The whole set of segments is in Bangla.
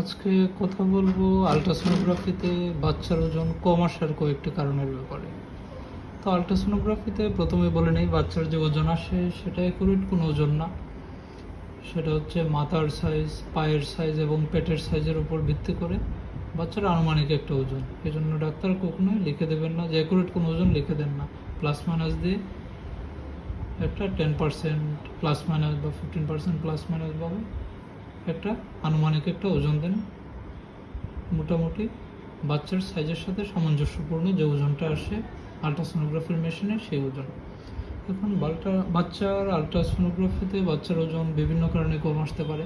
আজকে কথা বলব আলট্রাসোনোগ্রাফিতে বাচ্চার ওজন কম আসার কয়েকটি কারণের ব্যাপারে। তো আলট্রাসোনোগ্রাফিতে প্রথমে বলে নেই, বাচ্চার যে ওজন আসে সেটা একুরেট কোনো ওজন না। সেটা হচ্ছে মাথার সাইজ পায়ের সাইজ এবং পেটের সাইজের উপর ভিত্তি করে বাচ্চার আনুমানিক একটা ওজন। এই জন্য ডাক্তার কখনোই লিখে দেবেন না যে একুরেট কোনো ওজন লিখে দেন না। প্লাস মাইনাস দিয়ে একটা টেন পার্সেন্ট প্লাস মাইনাস বা ফিফটিন পার্সেন্ট প্লাস মাইনাস ভাবে একটা আনুমানিক একটা ওজন দেন। মোটামুটি বাচ্চার সাইজের সাথে সামঞ্জস্যপূর্ণ যে ওজনটা আসে আলট্রাসোনোগ্রাফির মেশিনে সেই ওজন। এখন বালটা, বাচ্চার আলট্রাসোনোগ্রাফিতে বাচ্চার ওজন বিভিন্ন কারণে কম আসতে পারে।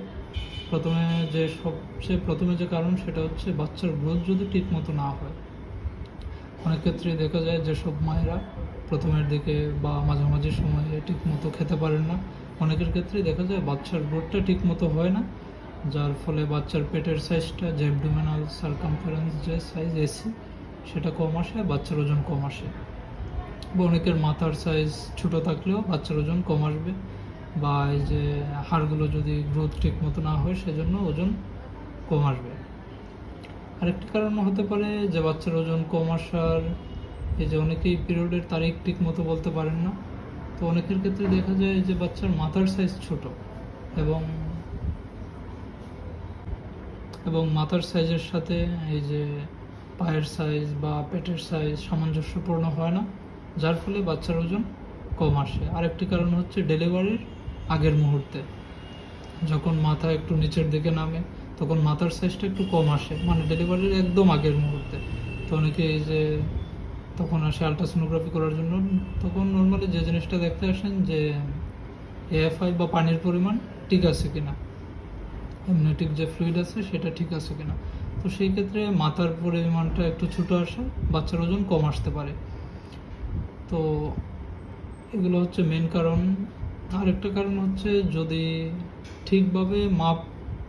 প্রথমে যে সবচেয়ে, প্রথমে যে কারণ সেটা হচ্ছে বাচ্চার গ্রোথ যদি ঠিক মতো না হয়। অনেক ক্ষেত্রে দেখা যায় যেসব মায়েরা প্রথমের দিকে বা মাঝামাঝি সময়ে ঠিক মতো খেতে পারেন না। অনেকের ক্ষেত্রে দেখা যায় বাচ্চার গ্রোথটা ঠিক মতো হয় না। যার ফলে বাচ্চার পেটের সাইজটা যে অ্যাবডোমিনাল সার্কামফারেন্স যে সাইজ এসি সেটা কম আসে বাচ্চার ওজন কম আসে। বা অনেকের মাথার সাইজ ছোট থাকলেও বাচ্চার ওজন কম আসবে বা এই যে হাড়গুলো যদি গ্রোথ ঠিক মতো না হয়, সেজন্য ওজন কম আসবে। আরেকটি কারণ হতে পারে যে বাচ্চার ওজন কম আসার, এই যে অনেকেই পিরিয়ডের তারিখ ঠিক মতো বলতে পারেন না। তো অনেকের ক্ষেত্রে দেখা যায় যে বাচ্চার মাথার সাইজ ছোট এবং এবং মাথার সাইজের সাথে এই যে পায়ের সাইজ বা পেটের সাইজ সামঞ্জস্যপূর্ণ হয় না, যার ফলে বাচ্চার ওজন কম আসে। আরেকটি কারণ হচ্ছে ডেলিভারির আগের মুহূর্তে। যখন মাথা একটু নিচের দিকে নামে, তখন মাথার সাইজটা একটু কম আসে মানে ডেলিভারির একদম আগের মুহূর্তে। তো অনেকে এই যে তখন আসে আলট্রাসোনোগ্রাফি করার জন্য, তখন নর্মালি যে জিনিসটা দেখতে আসেন যে এএফআই বা পানির পরিমাণ ঠিক আছে কিনা। এমনিটিক যে ফ্লুইড আছে, সেটা ঠিক আছে কিনা? তো সেই ক্ষেত্রে মাথার পরিমাণটা একটু ছোটো আসে, বাচ্চার ওজন কম আসতে পারে। তো এগুলো হচ্ছে মেন কারণ। আরেকটা কারণ হচ্ছে যদি ঠিকভাবে মাপ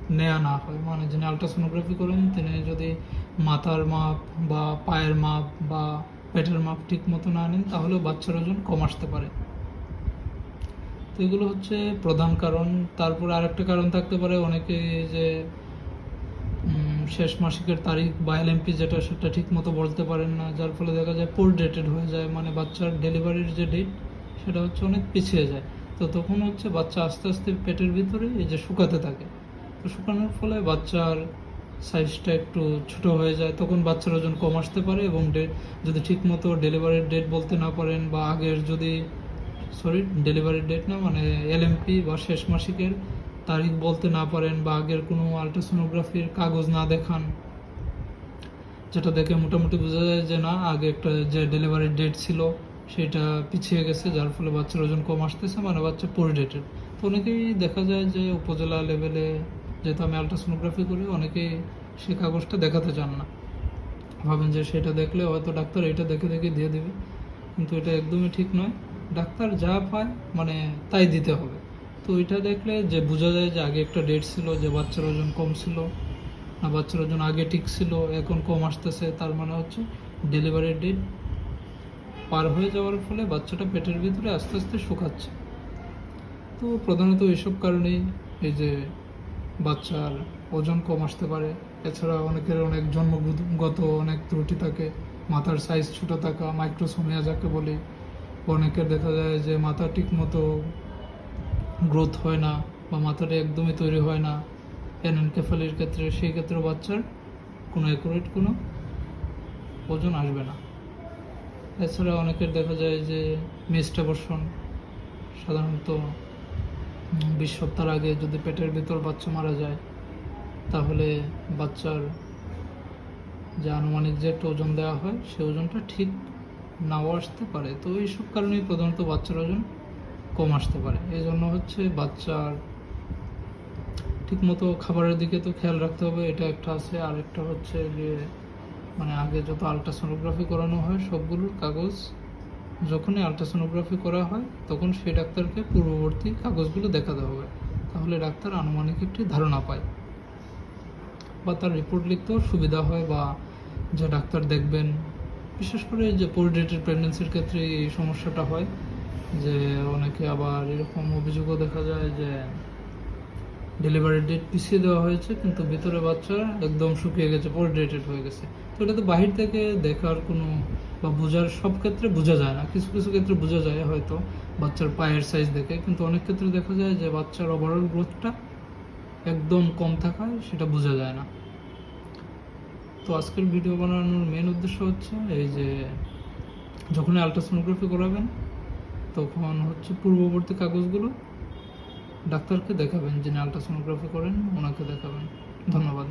নেওয়া না হয় মানে যিনি আলট্রাসোনোগ্রাফি করেন, তিনি যদি মাথার মাপ বা পায়ের মাপ বা পেটের মাপ ঠিক মতো না নেন, তাহলেও বাচ্চার ওজন কম আসতে পারে। তো এগুলো হচ্ছে প্রধান কারণ। তারপরে আরেকটা কারণ থাকতে পারে, অনেকে যে শেষ মাসিকের তারিখ বা এলএমপি যেটা, সেটা ঠিক মতো বলতে পারেন না, যার ফলে দেখা যায় পোর ডেটেড হয়ে যায় মানে বাচ্চার ডেলিভারির যে ডেট সেটা হচ্ছে অনেক পিছিয়ে যায়। তো তখন হচ্ছে বাচ্চা আস্তে আস্তে পেটের ভিতরে এই যে শুকাতে থাকে। তো শুকানোর ফলে বাচ্চার সাইজটা একটু ছোট হয়ে যায়, তখন বাচ্চার ওজন কম আসতে পারে এবং যদি ঠিকমতো ডেলিভারির ডেট বলতে না পারেন বা আগের যদি সরি ডেলিভারি ডেট না মানে এলএমপি বা শেষ মাসিকের তারিখ বলতে না পারেন বা আগের কোনো আলট্রাসোনোগ্রাফির কাগজ না দেখান, যেটা দেখে মোটামুটি বোঝা যায় যে না, আগে একটা যে ডেলিভারি ডেট ছিল সেটা পিছিয়ে গেছে, যার ফলে বাচ্চার ওজন কম আসতেছে মানে বাচ্চা পোর ডেটেড তো অনেকেই দেখা যায় যে উপজেলা লেভেলে যেহেতু আমি আলট্রাসোনোগ্রাফি করি, অনেকেই সে কাগজটা দেখাতে চান না। ভাবেন যে সেটা দেখলে হয়তো ডাক্তার এটা দেখে দেখে দিয়ে দেবে, কিন্তু এটা একদমই ঠিক নয়। ডাক্তার যা পায় মানে তাই দিতে হবে। তো এটা দেখলে যে বোঝা যায় যে আগে একটা ডেট ছিল যে বাচ্চার ওজন কম ছিল, না বাচ্চার ওজন আগে ঠিক ছিল, এখন কম আসতেছে, তার মানে হচ্ছে ডেলিভারির ডেট পার হয়ে যাওয়ার ফলে বাচ্চাটা পেটের ভিতরে আস্তে আস্তে শুকাচ্ছে। তো প্রধানত এইসব কারণেই এই যে বাচ্চার ওজন কম আসতে পারে। এছাড়া অনেকের অনেক জন্মগত অনেক ত্রুটি থাকে, মাথার সাইজ ছোটো থাকা মাইক্রোসোমিয়া যাকে বলি অনেকের দেখা যায় যে মাথা ঠিক মতো গ্রোথ হয় না বা মাথাটা একদমই তৈরি হয় না। এনএনকেফালির ক্ষেত্রে, সেই ক্ষেত্রে বাচ্চার কোনো অ্যাকুরেট কোনো ওজন আসবে না। এছাড়া অনেকের দেখা যায় যে মিস্টাবর্ষণ সাধারণত বিশ সপ্তাহ আগে যদি পেটের ভিতর বাচ্চা মারা যায়, তাহলে বাচ্চার যে আনুমানিক যে একটা ওজন দেওয়া হয় সেই ওজনটা ঠিক নাও আসতে পারে। তো এইসব কারণেই প্রধানত বাচ্চার ওজন কম আসতে পারে। এই জন্য হচ্ছে বাচ্চার ঠিকমতো খাবারের দিকে তো খেয়াল রাখতে হবে। এটা একটা আছে। আর একটা হচ্ছে যে মানে আগে যত আলট্রাসোনোগ্রাফি করানো হয়, সবগুলোর কাগজ যখনই আলট্রাসোনোগ্রাফি করা হয়, তখন সেই ডাক্তারকে পূর্ববর্তী কাগজগুলো দেখাতে হবে। তাহলে ডাক্তার আনুমানিক একটি ধারণা পায় বা তার রিপোর্ট লিখতেও সুবিধা হয় বা যে ডাক্তার দেখবেন বিশেষ করে যে পোলডেটেড প্রেগনেন্সির ক্ষেত্রে এই সমস্যাটা হয়, যে অনেকে আবার এরকম অভিযোগও দেখা যায় যে ডেলিভারি ডেট পিছিয়ে দেওয়া হয়েছে, কিন্তু ভিতরে বাচ্চা একদম শুকিয়ে গেছে পোর্ট্রেটেড হয়ে গেছে। তো এটা তো বাহির থেকে দেখার কোনো বা বোঝার সব ক্ষেত্রে বোঝা যায় না। কিছু কিছু ক্ষেত্রে বোঝা যায় হয়তো বাচ্চার পায়ের সাইজ দেখে, কিন্তু অনেক ক্ষেত্রে দেখা যায় যে বাচ্চার ওভারঅল গ্রোথটা একদম কম থাকায় সেটা বোঝা যায় না। তো আজকের ভিডিও বানানোর মেন উদ্দেশ্য হচ্ছে এই যে যখনই আলট্রাসোনোগ্রাফি করাবেন, তখন হচ্ছে পূর্ববর্তী কাগজগুলো ডাক্তারকে দেখাবেন যিনি আলট্রাসোনোগ্রাফি করেন, ওনাকে দেখাবেন। ধন্যবাদ।